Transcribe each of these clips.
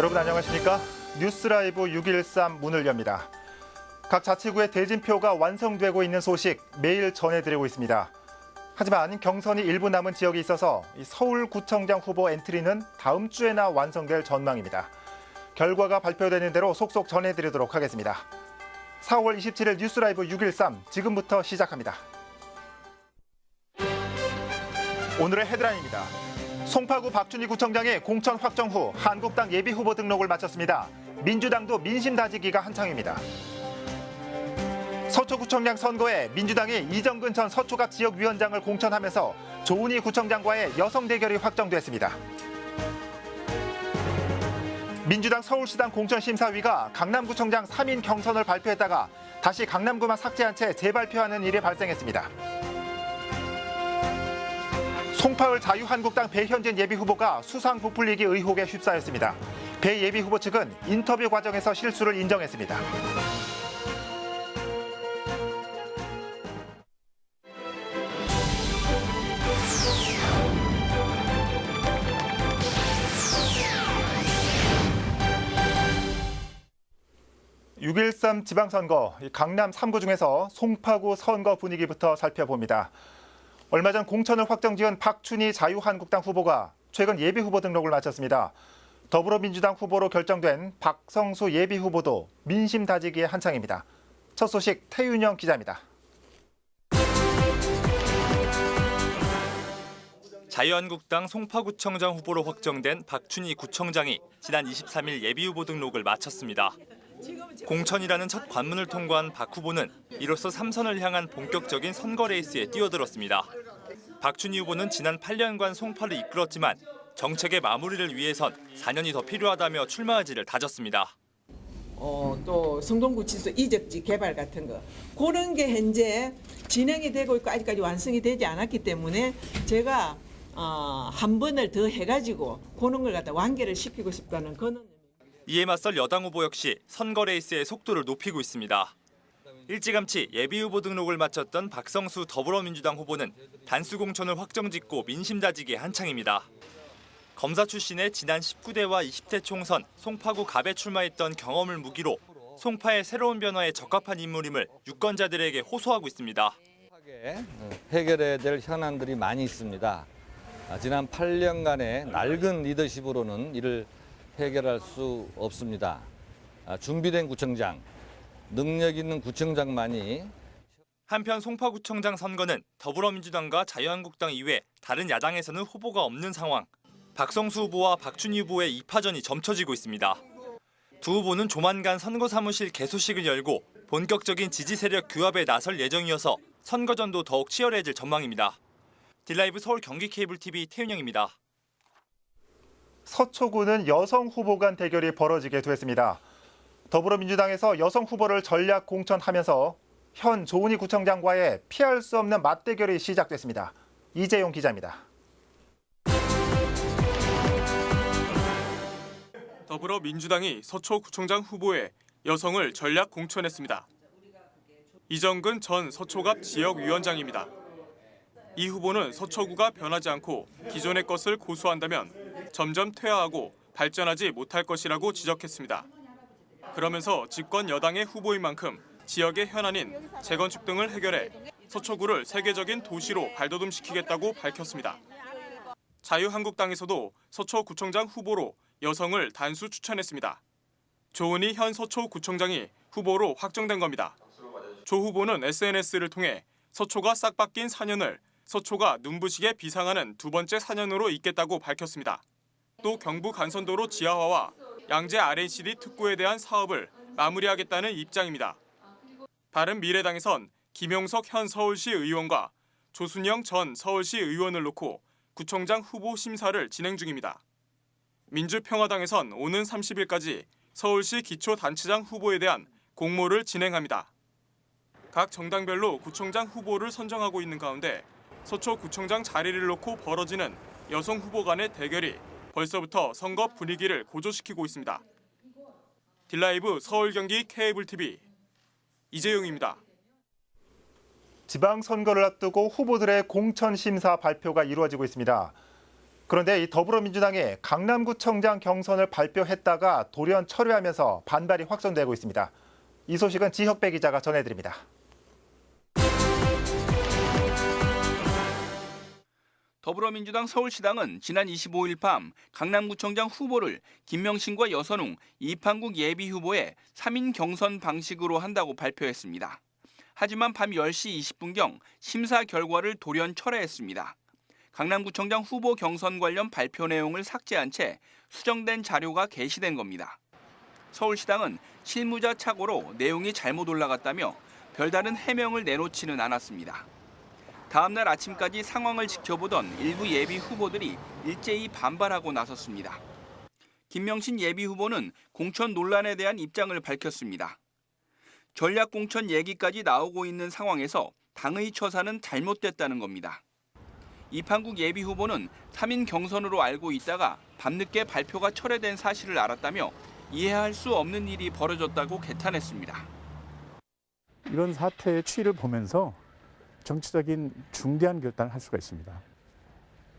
여러분 안녕하십니까? 뉴스라이브 613 문을 엽니다. 각 자치구의 대진표가 완성되고 있는 소식 매일 전해드리고 있습니다. 하지만 경선이 일부 남은 지역이 있어서 이 서울구청장 후보 엔트리는 다음 주에나 완성될 전망입니다. 결과가 발표되는 대로 속속 전해드리도록 하겠습니다. 4월 27일 뉴스라이브 613 지금부터 시작합니다. 오늘의 헤드라인입니다. 송파구 박준희 구청장이 공천 확정 후 한국당 예비 후보 등록을 마쳤습니다. 민주당도 민심 다지기가 한창입니다. 서초구청장 선거에 민주당이 이정근 전 서초갑 지역위원장을 공천하면서 조은희 구청장과의 여성 대결이 확정됐습니다. 민주당 서울시당 공천심사위가 강남구청장 3인 경선을 발표했다가 다시 강남구만 삭제한 채 재발표하는 일이 발생했습니다. 송파을 자유한국당 배현진 예비후보가 수상 부풀리기 의혹에 휩싸였습니다. 배 예비후보 측은 인터뷰 과정에서 실수를 인정했습니다. (6.13) 지방선거 이 강남 3구 중에서 송파구 선거 분위기부터 살펴봅니다. 얼마 전 공천을 확정지은 박춘희 자유한국당 후보가 최근 예비 후보 등록을 마쳤습니다. 더불어민주당 후보로 결정된 박성수 예비 후보도 민심 다지기에 한창입니다. 첫 소식 태윤영 기자입니다. 자유한국당 송파구청장 후보로 확정된 박춘희 구청장이 지난 23일 예비후보 등록을 마쳤습니다. 공천이라는 첫 관문을 통과한 박 후보는 이로써 3선을 향한 본격적인 선거 레이스에 뛰어들었습니다. 박춘희 후보는 지난 8년간 송파를 이끌었지만 정책의 마무리를 위해선 4년이 더 필요하다며 출마 의지를 다졌습니다. 어, 또 성동구치소 이적지 개발 같은 거 그런 게 현재 진행이 되고 있고 아직까지 완성이 되지 않았기 때문에 제가 어, 한 번을 더 해가지고 그런 걸 갖다 완결을 시키고 싶다는 그런 이에 맞설 여당 후보 역시 선거 레이스의 속도를 높이고 있습니다. 일찌감치 예비후보 등록을 마쳤던 박성수 더불어민주당 후보는 단수 공천을 확정짓고 민심 다지기에 한창입니다. 검사 출신의 지난 19대와 20대 총선 송파구 갑에 출마했던 경험을 무기로 송파의 새로운 변화에 적합한 인물임을 유권자들에게 호소하고 있습니다. 하게 해결해야 될 현안들이 많이 있습니다. 아, 지난 8년간의 낡은 리더십으로는 이를 해결할 수 없습니다. 아, 준비된 구청장, 능력 있는 구청장만이 한편 송파구청장 선거는 더불어민주당과 자유한국당 이외 다른 야당에서는 후보가 없는 상황. 박성수 후보와 박준희 후보의 2파전이 점쳐지고 있습니다. 두 후보는 조만간 선거 사무실 개소식을 열고 본격적인 지지 세력 규합에 나설 예정이어서 선거전도 더욱 치열해질 전망입니다. 딜라이브 서울 경기 케이블 TV 태윤영입니다. 서초구는 여성 후보 간 대결이 벌어지게 됐습니다. 더불어민주당에서 여성 후보를 전략 공천하면서 현 조은희 구청장과의 피할 수 없는 맞대결이 시작됐습니다. 이재용 기자입니다. 더불어민주당이 서초구청장 후보에 여성을 전략 공천했습니다. 이정근 전 서초갑 지역위원장입니다. 이 후보는 서초구가 변하지 않고 기존의 것을 고수한다면 점점 퇴화하고 발전하지 못할 것이라고 지적했습니다. 그러면서 집권 여당의 후보인 만큼 지역의 현안인 재건축 등을 해결해 서초구를 세계적인 도시로 발돋움시키겠다고 밝혔습니다. 자유한국당에서도 서초구청장 후보로 여성을 단수 추천했습니다. 조은희 현 서초구청장이 후보로 확정된 겁니다. 조 후보는 SNS를 통해 서초가 싹 바뀐 4년을 서초가 눈부시게 비상하는 두 번째 4년으로 있겠다고 밝혔습니다. 또 경부 간선도로 지하화와 양재 RNCD 특구에 대한 사업을 마무리하겠다는 입장입니다. 바른 미래당에선 김용석 현 서울시 의원과 조순영 전 서울시 의원을 놓고 구청장 후보 심사를 진행 중입니다. 민주평화당에선 오는 30일까지 서울시 기초단체장 후보에 대한 공모를 진행합니다. 각 정당별로 구청장 후보를 선정하고 있는 가운데 서초구청장 자리를 놓고 벌어지는 여성 후보 간의 대결이 벌써부터 선거 분위기를 고조시키고 있습니다. 딜라이브 서울 경기 케이블 TV 이재용입니다. 지방 선거를 앞두고 후보들의 공천 심사 발표가 이루어지고 있습니다. 그런데 이 더불어민주당이 강남구청장 경선을 발표했다가 돌연 철회하면서 반발이 확산되고 있습니다. 이 소식은 지혁배 기자가 전해드립니다. 더불어민주당 서울시당은 지난 25일 밤 강남구청장 후보를 김명신과 여선웅, 이판국 예비 후보의 3인 경선 방식으로 한다고 발표했습니다. 하지만 밤 10시 20분경 심사 결과를 돌연 철회했습니다. 강남구청장 후보 경선 관련 발표 내용을 삭제한 채 수정된 자료가 게시된 겁니다. 서울시당은 실무자 착오로 내용이 잘못 올라갔다며 별다른 해명을 내놓지는 않았습니다. 다음 날 아침까지 상황을 지켜보던 일부 예비 후보들이 일제히 반발하고 나섰습니다. 김명신 예비 후보는 공천 논란에 대한 입장을 밝혔습니다. 전략 공천 얘기까지 나오고 있는 상황에서 당의 처사는 잘못됐다는 겁니다. 이판국 예비 후보는 3인 경선으로 알고 있다가 밤늦게 발표가 철회된 사실을 알았다며 이해할 수 없는 일이 벌어졌다고 개탄했습니다. 이런 사태의 추이를 보면서 정치적인 중대한 결단을 할 수가 있습니다.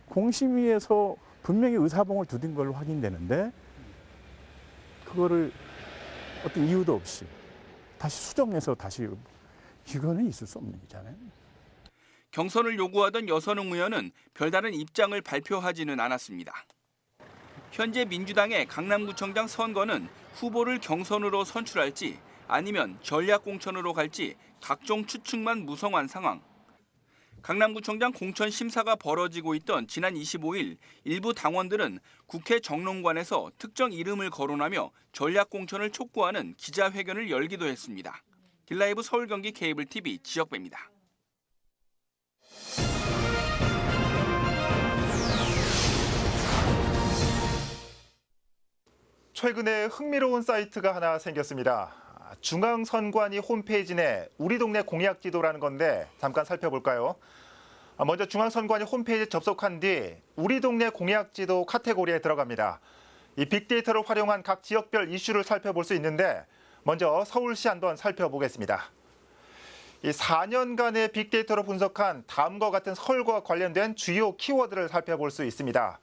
공심위에서 분명히 의사봉을 두든 걸로 확인되는데 그거를 어떤 이유도 없이 다시 수정해서 다시 이거는 있을 수 없는 일이잖아요. 경선을 요구하던 여선웅 의원은 별다른 입장을 발표하지는 않았습니다. 현재 민주당의 강남구청장 선거는 후보를 경선으로 선출할지 아니면 전략 공천으로 갈지 각종 추측만 무성한 상황. 강남구청장 공천 심사가 벌어지고 있던 지난 25일 일부 당원들은 국회 정론관에서 특정 이름을 거론하며 전략 공천을 촉구하는 기자회견을 열기도 했습니다. 길라이브 서울 경기 케이블 TV 지역배입니다. 최근에 흥미로운 사이트가 하나 생겼습니다. 중앙선관위 홈페이지 내 우리 동네 공약 지도라는 건데 잠깐 살펴볼까요? 아, 먼저 중앙선관위 홈페이지 접속한 뒤 우리 동네 공약 지도 카테고리에 들어갑니다. 이 빅데이터를 활용한 각 지역별 이슈를 살펴볼 수 있는데 먼저 서울시 한번 살펴보겠습니다. 이 4년간의 빅데이터로 분석한 다음과 같은 서울과 관련된 주요 키워드를 살펴볼 수 있습니다.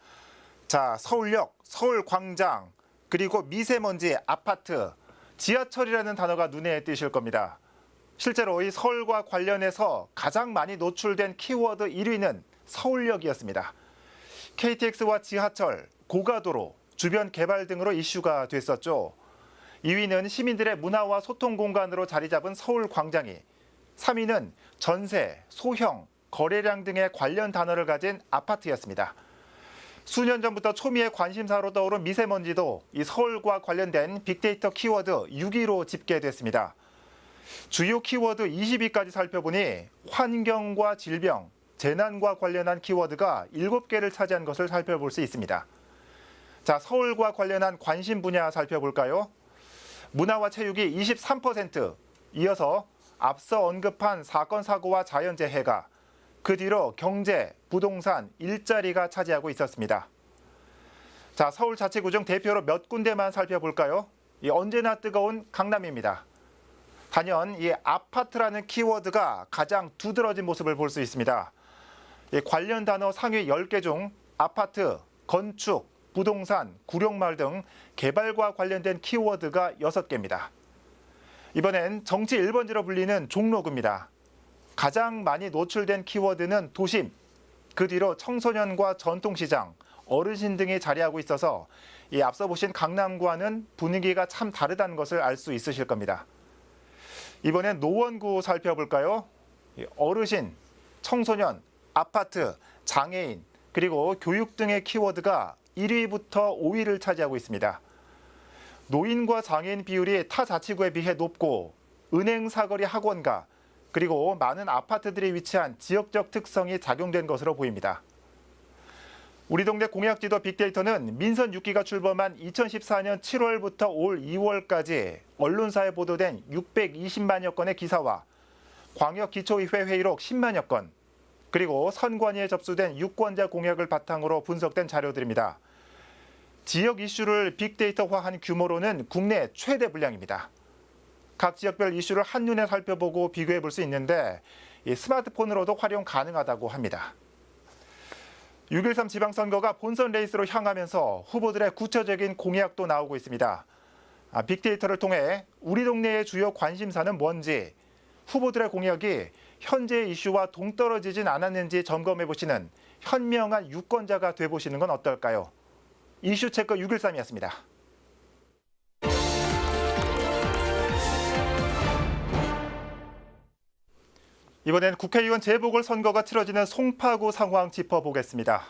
자, 서울역, 서울광장, 그리고 미세먼지, 아파트, 지하철이라는 단어가 눈에 띄실 겁니다. 실제로 이 서울과 관련해서 가장 많이 노출된 키워드 1위는 서울역이었습니다. KTX와 지하철, 고가도로, 주변 개발 등으로 이슈가 됐었죠. 2위는 시민들의 문화와 소통 공간으로 자리 잡은 서울 광장이, 3위는 전세, 소형, 거래량 등의 관련 단어를 가진 아파트였습니다. 수년 전부터 초미의 관심사로 떠오른 미세먼지도 이 서울과 관련된 빅데이터 키워드 6위로 집계됐습니다. 주요 키워드 20위까지 살펴보니 환경과 질병, 재난과 관련한 키워드가 7개를 차지한 것을 살펴볼 수 있습니다. 자, 서울과 관련한 관심 분야 살펴볼까요? 문화와 체육이 23%, 이어서 앞서 언급한 사건 사고와 자연재해가 그 뒤로 경제, 부동산, 일자리가 차지하고 있었습니다. 자, 서울 자치구 중 대표로 몇 군데만 살펴볼까요? 이 언제나 뜨거운 강남입니다. 단연 이 아파트라는 키워드가 가장 두드러진 모습을 볼 수 있습니다. 이 관련 단어 상위 10개 중 아파트, 건축, 부동산, 구룡마을 등 개발과 관련된 키워드가 6개입니다. 이번엔 정치 1번지로 불리는 종로구입니다. 가장 많이 노출된 키워드는 도심, 그 뒤로 청소년과 전통시장, 어르신 등이 자리하고 있어서 이 앞서 보신 강남구와는 분위기가 참 다르다는 것을 알 수 있으실 겁니다. 이번엔 노원구 살펴볼까요? 이 어르신, 청소년, 아파트, 장애인, 그리고 교육 등의 키워드가 1위부터 5위를 차지하고 있습니다. 노인과 장애인 비율이 타 자치구에 비해 높고 은행 사거리 학원가 그리고 많은 아파트들이 위치한 지역적 특성이 작용된 것으로 보입니다. 우리 동네 공약지도 빅데이터는 민선 6기가 출범한 2014년 7월부터 올 2월까지 언론사에 보도된 620만여 건의 기사와 광역 기초의회 회의록 10만여 건, 그리고 선관위에 접수된 유권자 공약을 바탕으로 분석된 자료들입니다. 지역 이슈를 빅데이터화한 규모로는 국내 최대 분량입니다. 각 지역별 이슈를 한눈에 살펴보고 비교해 볼 수 있는데 이 스마트폰으로도 활용 가능하다고 합니다. 6.13 지방선거가 본선 레이스로 향하면서 후보들의 구체적인 공약도 나오고 있습니다. 아, 빅데이터를 통해 우리 동네의 주요 관심사는 뭔지, 후보들의 공약이 현재 이슈와 동떨어지진 않았는지 점검해 보시는 현명한 유권자가 돼 보시는 건 어떨까요? 이슈 체크 6.13이었습니다. 이번엔 국회의원 재보궐선거가 치러지는 송파구 상황 짚어보겠습니다.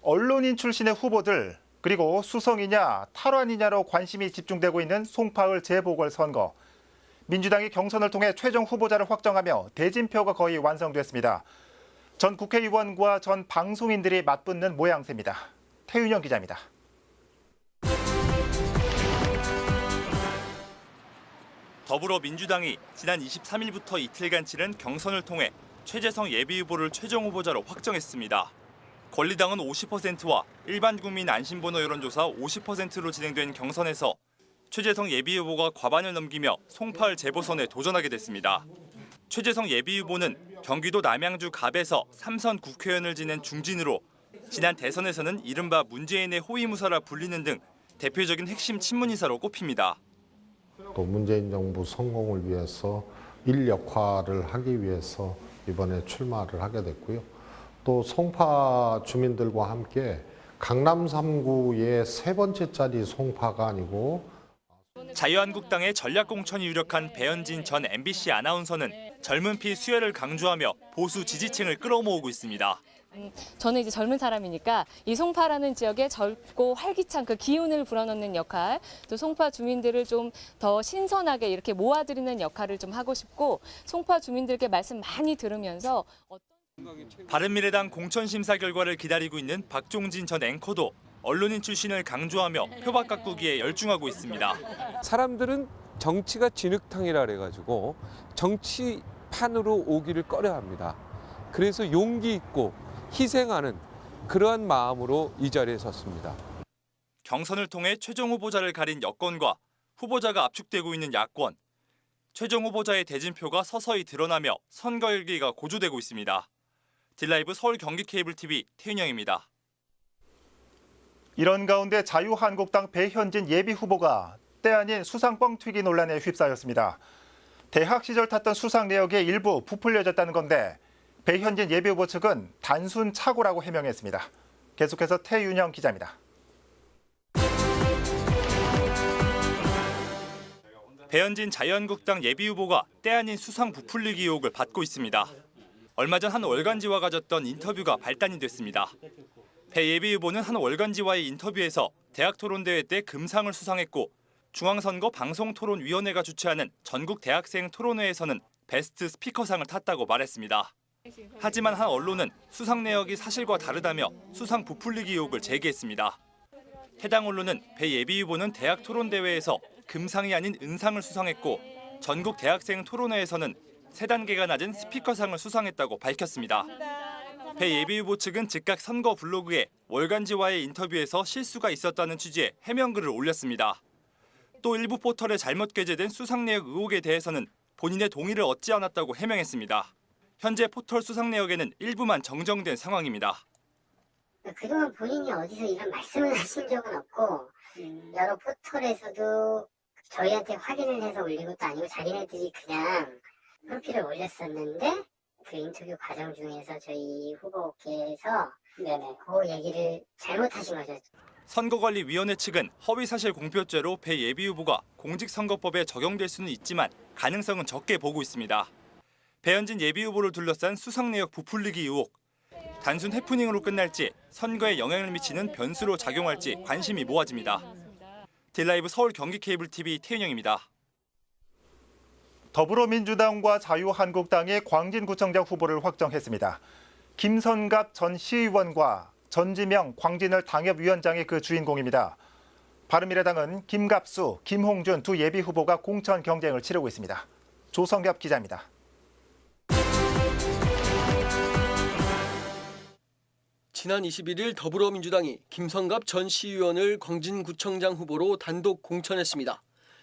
언론인 출신의 후보들 그리고 수성이냐 탈환이냐로 관심이 집중되고 있는 송파을 재보궐선거. 민주당이 경선을 통해 최종 후보자를 확정하며 대진표가 거의 완성됐습니다. 전 국회의원과 전 방송인들이 맞붙는 모양새입니다. 태윤영 기자입니다. 더불어민주당이 지난 23일부터 이틀간 치른 경선을 통해 최재성 예비후보를 최종 후보자로 확정했습니다. 권리당은 50%와 일반 국민 안심번호 여론조사 50%로 진행된 경선에서 최재성 예비후보가 과반을 넘기며 송파을 재보선에 도전하게 됐습니다. 최재성 예비후보는 경기도 남양주 갑에서 삼선 국회의원을 지낸 중진으로 지난 대선에서는 이른바 문재인의 호위무사라 불리는 등 대표적인 핵심 친문 인사로 꼽힙니다. 또 문재인 정부 성공을 위해서 일 역할을 하기 위해서 이번에 출마를 하게 됐고요. 또 송파 주민들과 함께 강남 3구의 세 번째짜리 송파가 아니고 자유한국당의 전략공천이 유력한 배현진 전 MBC 아나운서는 젊은 피 수혈을 강조하며 보수 지지층을 끌어모으고 있습니다. 저는 이제 젊은 사람이니까 이 송파라는 지역에 젊고 활기찬 그 기운을 불어넣는 역할, 또 송파 주민들을 좀 더 신선하게 이렇게 모아드리는 역할을 좀 하고 싶고 송파 주민들께 말씀 많이 들으면서 바른미래당 공천 심사 결과를 기다리고 있는 박종진 전 앵커도 언론인 출신을 강조하며 표박 가꾸기에 열중하고 있습니다. 사람들은 정치가 진흙탕이라 그래가지고 정치판으로 오기를 꺼려합니다. 그래서 용기 있고 희생하는 그러한 마음으로 이 자리에 섰습니다. 경선을 통해 최종 후보자를 가린 여권과 후보자가 압축되고 있는 야권. 최종 후보자의 대진표가 서서히 드러나며 선거 열기가 고조되고 있습니다. 딜라이브 서울 경기 케이블 TV 태윤영입니다. 이런 가운데 자유한국당 배현진 예비 후보가 때 아닌 수상 뻥 튀기 논란에 휩싸였습니다. 대학 시절 탔던 수상 내역의 일부 부풀려졌다는 건데 배현진 예비 후보 측은 단순 착오라고 해명했습니다. 계속해서 태윤영 기자입니다. 배현진 자유한국당 예비 후보가 때 아닌 수상 부풀리기 의혹을 받고 있습니다. 얼마 전 한 월간지와 가졌던 인터뷰가 발단이 됐습니다. 배 예비 후보는 한 월간지와의 인터뷰에서 대학 토론대회 때 금상을 수상했고 중앙선거 방송토론위원회가 주최하는 전국 대학생 토론회에서는 베스트 스피커상을 탔다고 말했습니다. 하지만 한 언론은 수상 내역이 사실과 다르다며 수상 부풀리기 의혹을 제기했습니다. 해당 언론은 배 예비후보는 대학 토론대회에서 금상이 아닌 은상을 수상했고 전국 대학생 토론회에서는 세 단계가 낮은 스피커상을 수상했다고 밝혔습니다. 배 예비후보 측은 즉각 선거 블로그에 월간지와의 인터뷰에서 실수가 있었다는 취지의 해명글을 올렸습니다. 또 일부 포털에 잘못 게재된 수상 내역 의혹에 대해서는 본인의 동의를 얻지 않았다고 해명했습니다. 현재 포털 수상 내역에는 일부만 정정된 상황입니다. 그동안 본인이 어디서 이런 말씀을 하신 적은 없고 여러 포털에서도 저희한테 확인을 해서 올린 것도 아니고 자기네들이 그냥 프로필을 올렸었는데 그 인터뷰 과정 중에서 저희 후보께서 네네 그 얘기를 잘못하신 거죠. 선거관리위원회 측은 허위사실 공표죄로 배 예비 후보가 공직선거법에 적용될 수는 있지만 가능성은 적게 보고 있습니다. 배현진 예비 후보를 둘러싼 수상 내역 부풀리기 의혹. 단순 해프닝으로 끝날지 선거에 영향을 미치는 변수로 작용할지 관심이 모아집니다. 딜라이브 서울 경기 케이블 TV 태윤영입니다. 더불어민주당과 자유한국당이 광진구청장 후보를 확정했습니다. 김선갑 전 시의원과 전지명 광진을 당협위원장이 그 주인공입니다. 바른미래당은 김갑수, 김홍준 두 예비 후보가 공천 경쟁을 치르고 있습니다. 조성엽 기자입니다. 지난 21일 더불어민주당이 김선갑 전 시의원을 광진구청장 후보로 단독 공천했습니다.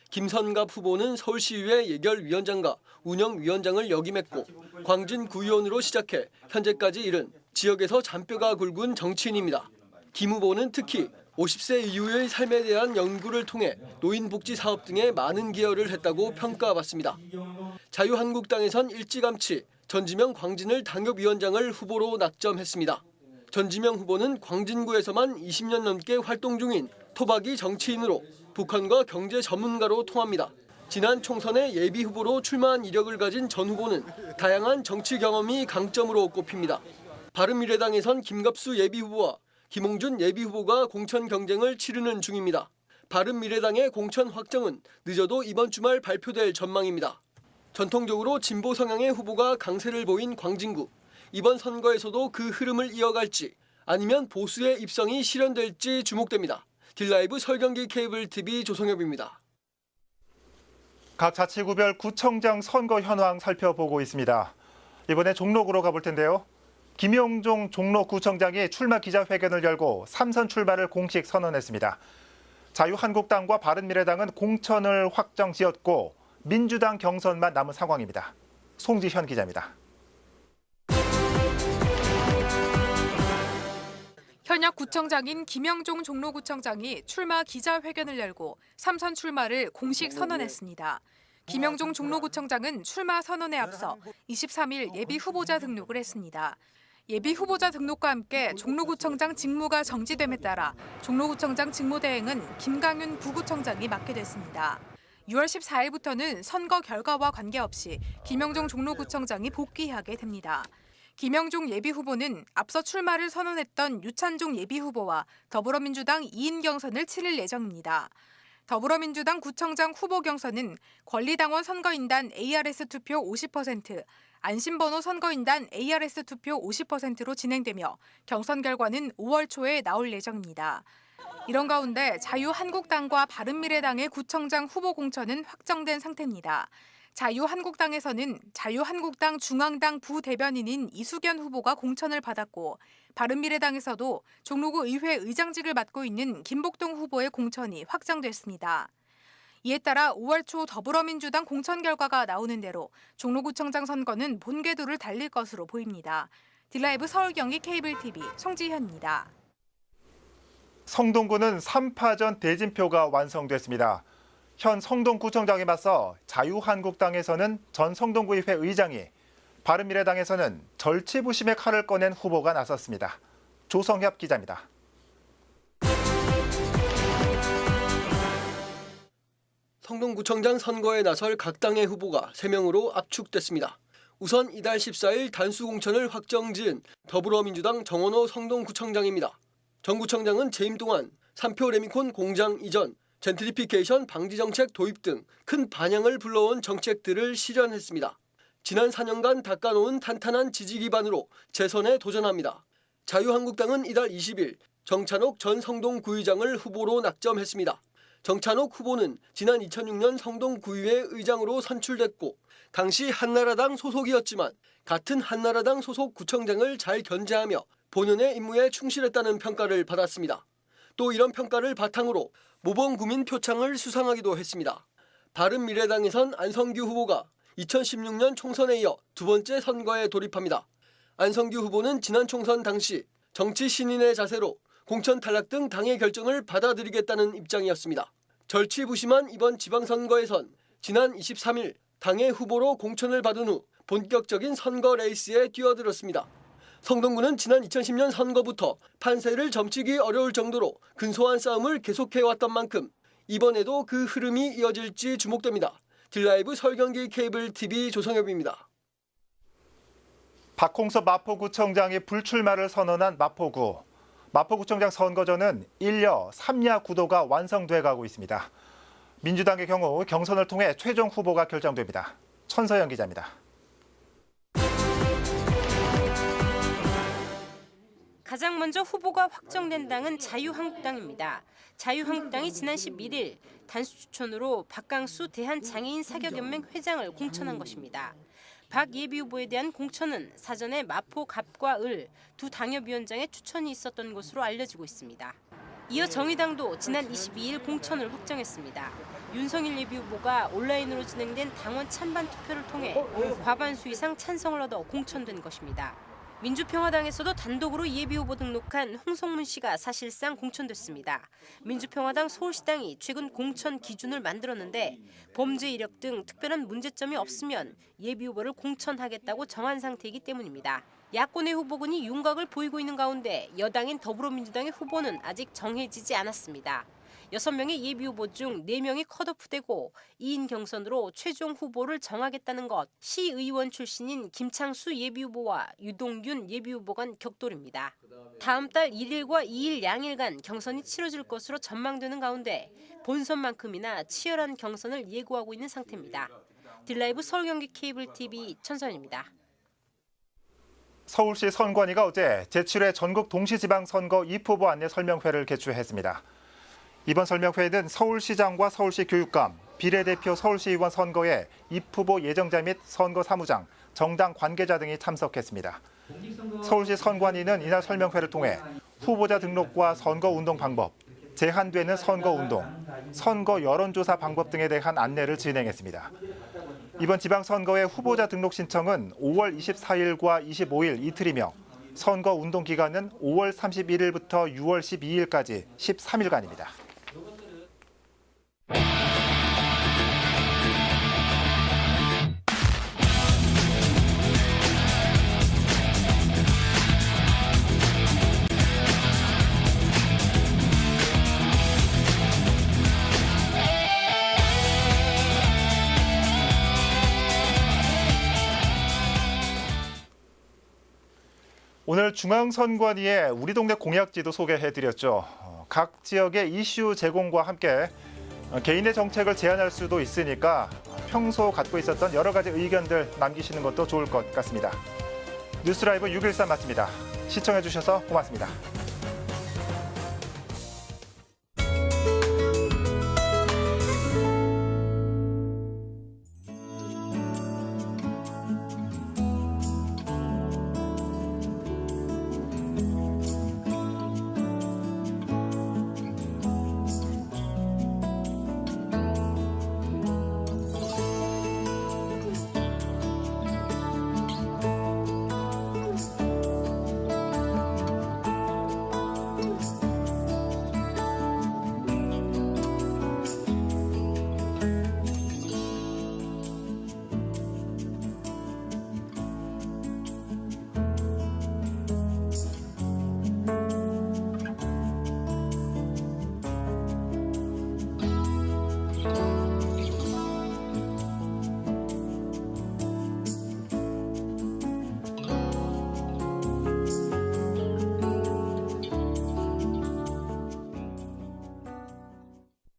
김선갑 후보는 서울시의회 예결위원장과 운영위원장을 역임했고 광진구의원으로 시작해 현재까지 이른 지역에서 잔뼈가 굵은 정치인입니다. 김 후보는 특히 50세 이후의 삶에 대한 연구를 통해 노인복지 사업 등에 많은 기여를 했다고 평가받습니다. 자유한국당에선 일찌감치 전지명 광진을 당협위원장을 후보로 낙점했습니다. 전지명 후보는 광진구에서만 20년 넘게 활동 중인 토박이 정치인으로 북한과 경제 전문가로 통합니다. 지난 총선에 예비 후보로 출마한 이력을 가진 전 후보는 다양한 정치 경험이 강점으로 꼽힙니다. 바른미래당에선 김갑수 예비 후보와 김홍준 예비 후보가 공천 경쟁을 치르는 중입니다. 바른미래당의 공천 확정은 늦어도 이번 주말 발표될 전망입니다. 전통적으로 진보 성향의 후보가 강세를 보인 광진구. 이번 선거에서도 그 흐름을 이어갈지 아니면 보수의 입성이 실현될지 주목됩니다. 딜라이브 설경기 케이블 TV 조성엽입니다. 각 자치구별 구청장 선거 현황 살펴보고 있습니다. 이번에 종로구로 가볼 텐데요. 김용종 종로구청장이 출마 기자회견을 열고 삼선 출마를 공식 선언했습니다. 자유한국당과 바른미래당은 공천을 확정 지었고 민주당 경선만 남은 상황입니다. 송지현 기자입니다. 현역 구청장인 김영종 종로구청장이 출마 기자회견을 열고 삼선 출마를 공식 선언했습니다. 김영종 종로구청장은 출마 선언에 앞서 23일 예비 후보자 등록을 했습니다. 예비 후보자 등록과 함께 종로구청장 직무가 정지됨에 따라 종로구청장 직무대행은 김강윤 부구청장이 맡게 됐습니다. 6월 14일부터는 선거 결과와 관계없이 김영종 종로구청장이 복귀하게 됩니다. 김영종 예비 후보는 앞서 출마를 선언했던 유찬종 예비 후보와 더불어민주당 2인 경선을 치를 예정입니다. 더불어민주당 구청장 후보 경선은 권리당원 선거인단 ARS 투표 50%, 안심번호 선거인단 ARS 투표 50%로 진행되며 경선 결과는 5월 초에 나올 예정입니다. 이런 가운데 자유한국당과 바른미래당의 구청장 후보 공천은 확정된 상태입니다. 자유한국당에서는 자유한국당 중앙당 부대변인인 이수견 후보가 공천을 받았고 바른미래당에서도 종로구 의회 의장직을 맡고 있는 김복동 후보의 공천이 확정됐습니다. 이에 따라 5월 초 더불어민주당 공천 결과가 나오는 대로 종로구청장 선거는 본궤도를 달릴 것으로 보입니다. 딜라이브 서울경기 케이블 TV 송지현입니다. 성동구는 3파전 대진표가 완성됐습니다. 현 성동구청장에 맞서 자유한국당에서는 전 성동구의회 의장이 바른미래당에서는 절치부심의 칼을 꺼낸 후보가 나섰습니다. 조성협 기자입니다. 성동구청장 선거에 나설 각 당의 후보가 3명으로 압축됐습니다. 우선 이달 14일 단수 공천을 확정 지은 더불어민주당 정원호 성동구청장입니다. 정 구청장은 재임 동안 삼표 레미콘 공장 이전, 젠트리피케이션 방지 정책 도입 등 큰 반향을 불러온 정책들을 실현했습니다. 지난 4년간 닦아놓은 탄탄한 지지 기반으로 재선에 도전합니다. 자유한국당은 이달 20일 정찬옥 전 성동구의장을 후보로 낙점했습니다. 정찬옥 후보는 지난 2006년 성동구의회 의장으로 선출됐고 당시 한나라당 소속이었지만 같은 한나라당 소속 구청장을 잘 견제하며 본연의 임무에 충실했다는 평가를 받았습니다. 또 이런 평가를 바탕으로 모범 구민 표창을 수상하기도 했습니다. 바른미래당에선 안성규 후보가 2016년 총선에 이어 두 번째 선거에 돌입합니다. 안성규 후보는 지난 총선 당시 정치 신인의 자세로 공천 탈락 등 당의 결정을 받아들이겠다는 입장이었습니다. 절치부심한 이번 지방선거에선 지난 23일 당의 후보로 공천을 받은 후 본격적인 선거 레이스에 뛰어들었습니다. 성동구는 지난 2010년 선거부터 판세를 점치기 어려울 정도로 근소한 싸움을 계속해왔던 만큼 이번에도 그 흐름이 이어질지 주목됩니다. 딜라이브 설경기 케이블 TV 조성엽입니다. 박홍섭 마포구청장이 불출마를 선언한 마포구. 마포구청장 선거전은 1야 3야 구도가 완성돼 가고 있습니다. 민주당의 경우 경선을 통해 최종 후보가 결정됩니다. 천서영 기자입니다. 가장 먼저 후보가 확정된 당은 자유한국당입니다. 자유한국당이 지난 11일 단수 추천으로 박강수 대한장애인 사격연맹 회장을 공천한 것입니다. 박 예비 후보에 대한 공천은 사전에 마포 갑과 을 두 당협위원장의 추천이 있었던 것으로 알려지고 있습니다. 이어 정의당도 지난 22일 공천을 확정했습니다. 윤석열 예비 후보가 온라인으로 진행된 당원 찬반 투표를 통해 과반수 이상 찬성을 얻어 공천된 것입니다. 민주평화당에서도 단독으로 예비후보 등록한 홍성문 씨가 사실상 공천됐습니다. 민주평화당 서울시당이 최근 공천 기준을 만들었는데 범죄 이력 등 특별한 문제점이 없으면 예비후보를 공천하겠다고 정한 상태이기 때문입니다. 야권의 후보군이 윤곽을 보이고 있는 가운데 여당인 더불어민주당의 후보는 아직 정해지지 않았습니다. 6명의 예비 후보 중 4명이 컷오프되고 2인 경선으로 최종 후보를 정하겠다는 것. 시의원 출신인 김창수 예비 후보와 유동균 예비 후보 간 격돌입니다. 다음 달 1일과 2일 양일간 경선이 치러질 것으로 전망되는 가운데 본선만큼이나 치열한 경선을 예고하고 있는 상태입니다. 딜라이브 서울경기 케이블 TV 천선입니다. 서울시 선관위가 어제 제7회 전국 동시지방선거 입후보 안내 설명회를 개최했습니다. 이번 설명회에는 서울시장과 서울시 교육감, 비례대표 서울시의원 선거에 입 후보 예정자 및 선거 사무장, 정당 관계자 등이 참석했습니다. 서울시 선관위는 이날 설명회를 통해 후보자 등록과 선거 운동 방법, 제한되는 선거 운동, 선거 여론조사 방법 등에 대한 안내를 진행했습니다. 이번 지방선거의 후보자 등록 신청은 5월 24일과 25일 이틀이며 선거 운동 기간은 5월 31일부터 6월 12일까지 13일간입니다. 오늘 중앙선관위의 우리 동네 공약지도 소개해드렸죠. 어, 각 지역의 이슈 제공과 함께 어, 개인의 정책을 제안할 수도 있으니까 평소 갖고 있었던 여러 가지 의견들 남기시는 것도 좋을 것 같습니다. 뉴스라이브 613 마칩니다. 시청해주셔서 고맙습니다.